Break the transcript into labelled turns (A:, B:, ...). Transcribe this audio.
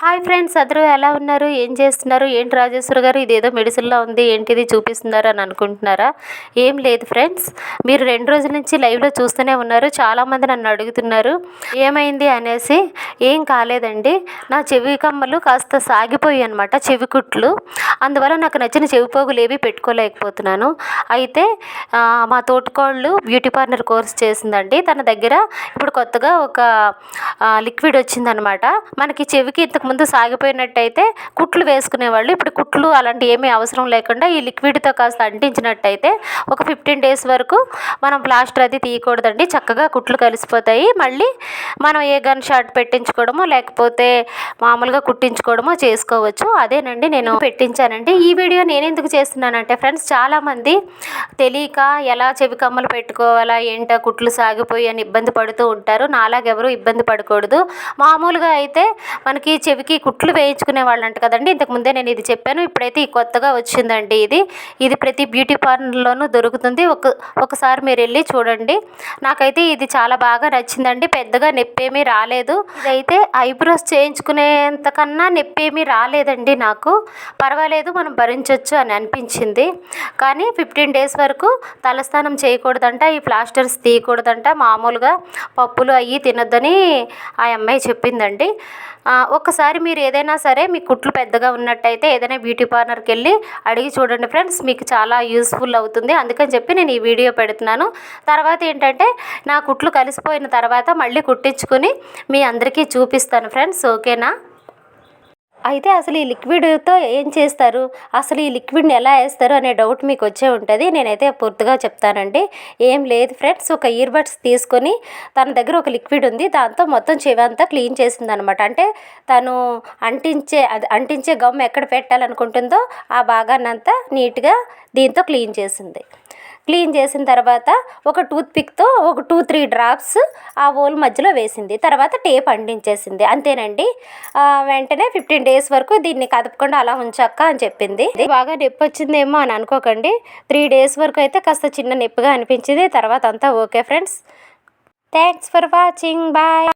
A: Hi friends అందరూ ఎలా ఉన్నారు? ఏం చేస్తున్నారు? ఏంటి రాజేశ్వర గారు? ఇదేదో మెడిసిన్లో ఉంది ఏంటిది చూపిస్తున్నారు అని అనుకుంటున్నారా? ఏం లేదు ఫ్రెండ్స్. మీరు రెండు రోజుల నుంచి లైవ్లో చూస్తూనే ఉన్నారు. చాలామంది నన్ను అడుగుతున్నారు ఏమైంది అనేసి. ఏం కాలేదండి. నా చెవి కమ్మలు కాస్త సాగిపోయాయి అనమాట చెవి కుట్లు. అందువల్ల నాకు నచ్చిన చెవి పోగులు ఏవి పెట్టుకోలేకపోతున్నాను. అయితే మా తోటికోళ్ళు బ్యూటీ పార్లర్ కోర్స్ చేసిందండి. తన దగ్గర ఇప్పుడు కొత్తగా ఒక లిక్విడ్ వచ్చిందనమాట మనకి చెవికి ఇంతకుముందు సాగిపోయినట్టయితే కుట్లు వేసుకునేవాళ్ళు. ఇప్పుడు కుట్లు అలాంటి ఏమీ అవసరం లేకుండా ఈ లిక్విడ్తో కాస్త అంటించినట్టయితే ఒక ఫిఫ్టీన్ డేస్ వరకు మనం ప్లాస్టర్ అది తీయకూడదండి. చక్కగా కుట్లు కలిసిపోతాయి. మళ్ళీ మనం ఏ గన్ షాట్ పెట్టించుకోవడమో లేకపోతే మామూలుగా కుట్టించుకోవడమో చేసుకోవచ్చు. అదేనండి నేను పెట్టించానండి. ఈ వీడియో నేను ఎందుకు చేస్తున్నానంటే ఫ్రెండ్స్ చాలామంది తెలియక ఎలా చెవి కమ్మలు పెట్టుకోవాలా ఏంటో కుట్లు సాగిపోయి అని ఇబ్బంది పడుతూ ఉంటారు. నాలాగెవరు ఇబ్బంది పడకూడదు. మామూలుగా అయితే మనకి చెవికి కుట్లు వేయించుకునే వాళ్ళు అంట కదండి ఇంతకుముందే నేను ఇది చెప్పాను. ఇప్పుడైతే ఈ కొత్తగా వచ్చిందండి ఇది. ఇది ప్రతి బ్యూటీ పార్లర్లోనూ దొరుకుతుంది. ఒక ఒకసారి మీరు వెళ్ళి చూడండి. నాకైతే ఇది చాలా బాగా నచ్చిందండి. పెద్దగా నొప్పి రాలేదు. ఇదైతే ఐబ్రోస్ చేయించుకునేంత కన్నా రాలేదండి నాకు. పర్వాలేదు మనం భరించవచ్చు అని అనిపించింది. కానీ ఫిఫ్టీన్ డేస్ వరకు తలస్నానం చేయకూడదంట ఈ ప్లాస్టర్స్ తీయకూడదంట. మామూలుగా పప్పులు అవి తినొద్దని ఆ అమ్మాయి చెప్పిందండి. ఒక్కసారి మీరు ఏదైనా సరే మీ కుట్లు పెద్దగా ఉన్నట్టయితే ఏదైనా బ్యూటీ పార్లర్కి వెళ్ళి అడిగి చూడండి ఫ్రెండ్స్ మీకు చాలా యూస్ఫుల్ అవుతుంది. అందుకని చెప్పి నేను ఈ వీడియో పెడుతున్నాను. తర్వాత ఏంటంటే నా కుట్లు కలిసిపోయిన తర్వాత మళ్ళీ కుట్టించుకుని మీ అందరికీ చూపిస్తాను ఫ్రెండ్స్ ఓకేనా? అయితే అసలు ఈ లిక్విడ్తో ఏం చేస్తారు? అసలు ఈ లిక్విడ్ని ఎలా వేస్తారు అనే డౌట్ మీకు వచ్చే ఉంటుంది. నేనైతే పూర్తిగా చెప్తానండి. ఏం లేదు ఫ్రెండ్స్ ఒక ఇయర్ బడ్స్ తీసుకొని తన దగ్గర ఒక లిక్విడ్ ఉంది. దాంతో మొత్తం చెవి అంతా క్లీన్ చేసింది అనమాట అంటే తను అంటించే అది అంటించే గమ్ ఎక్కడ పెట్టాలనుకుంటుందో ఆ భాగాన్నంతా నీట్గా దీంతో క్లీన్ చేసింది. క్లీన్ చేసిన తర్వాత ఒక టూత్ పిక్తో ఒక టూ త్రీ డ్రాప్స్ ఆ ఓల్ మధ్యలో వేసింది. తర్వాత టేప్ అంటించేసింది. అంతేనండి. వెంటనే ఫిఫ్టీన్ డేస్ వరకు దీన్ని కదపకుండా అలా ఉంచక్క అని చెప్పింది. బాగా నొప్పి వచ్చిందేమో అని అనుకోకండి. త్రీ డేస్ వరకు అయితే కాస్త చిన్న నొప్పిగా అనిపించింది. తర్వాత అంతా okay friends. Thanks for watching. Bye.